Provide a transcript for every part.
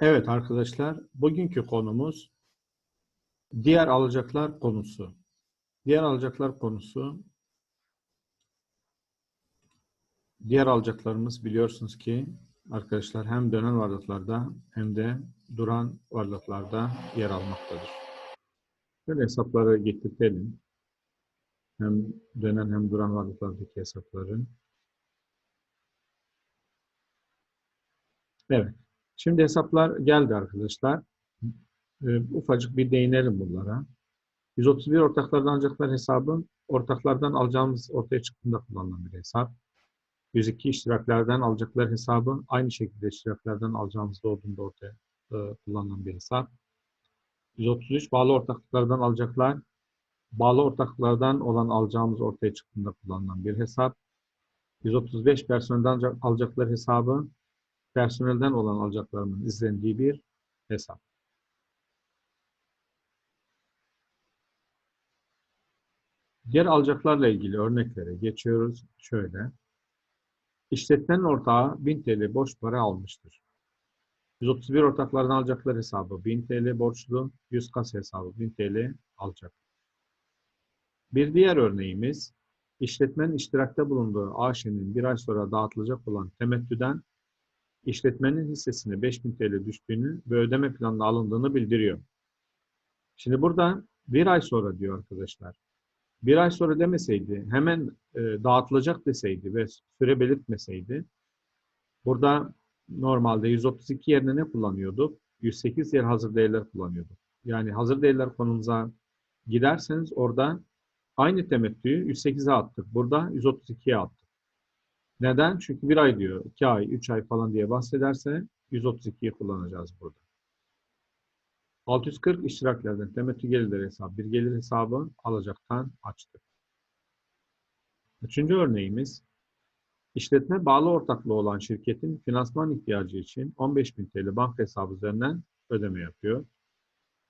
Evet arkadaşlar, bugünkü konumuz diğer alacaklar konusu. Diğer alacaklar konusu diğer alacaklarımız biliyorsunuz ki arkadaşlar hem dönen varlıklarda hem de duran varlıklarda yer almaktadır. Böyle hesapları getirtelim. Hem dönen hem duran varlıklardaki hesapları. Evet. Şimdi hesaplar geldi arkadaşlar. Ee, ufacık bir değinelim bunlara. 131 ortaklardan alacaklar hesabı ortaklardan alacağımız ortaya çıktığında kullanılan bir hesap. 102 iştiraklerden alacaklar hesabı aynı şekilde iştiraklerden alacağımız olduğunda ortaya e, kullanılan bir hesap. 133 bağlı ortaklıklardan alacaklar bağlı ortaklıklardan olan alacağımız ortaya çıktığında kullanılan bir hesap. 135 personelden alacaklar hesabı personelden olan alacaklarının izlendiği bir hesap. Diğer alacaklarla ilgili örneklere geçiyoruz. Şöyle. İşletmenin ortağı 1000 TL borç para almıştır. 131 ortaklardan alacaklar hesabı 1000 TL borçlu, 100 kas hesabı 1000 TL alacak. Bir diğer örneğimiz, işletmenin iştirakta bulunduğu AŞ'nin bir ay sonra dağıtılacak olan temettüden işletmenin hissesine 5000 TL düştüğünü ve ödeme planına alındığını bildiriyor. Şimdi burada bir ay sonra diyor arkadaşlar. Bir ay sonra demeseydi, hemen e, dağıtılacak deseydi ve süre belirtmeseydi, burada normalde 132 yerine ne kullanıyorduk? 108 yer hazır değerler kullanıyorduk. Yani hazır değerler konumuza giderseniz orada aynı temettüyü 108'e attık. Burada 132'ye attık. Neden? Çünkü bir ay diyor, iki ay, üç ay falan diye bahsederse 132'yi kullanacağız burada. 640 iştiraklerden temettü gelirleri hesabı, bir gelir hesabı alacaktan açtık. Üçüncü örneğimiz, işletme bağlı ortaklığı olan şirketin finansman ihtiyacı için 15.000 TL banka hesabı üzerinden ödeme yapıyor.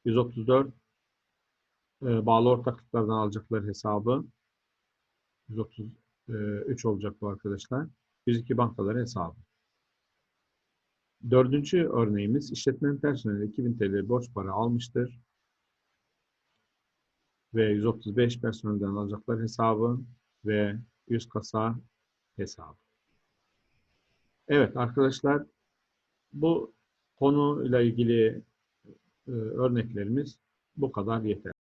134 e, bağlı ortaklıklardan alacakları hesabı 133 olacak bu arkadaşlar. 102 bankaları hesabı. Dördüncü örneğimiz işletmenin personeli 2000 TL borç para almıştır. Ve 135 personelden alacaklar hesabı ve 100 kasa hesabı. Evet arkadaşlar bu konuyla ilgili e, örneklerimiz bu kadar yeter.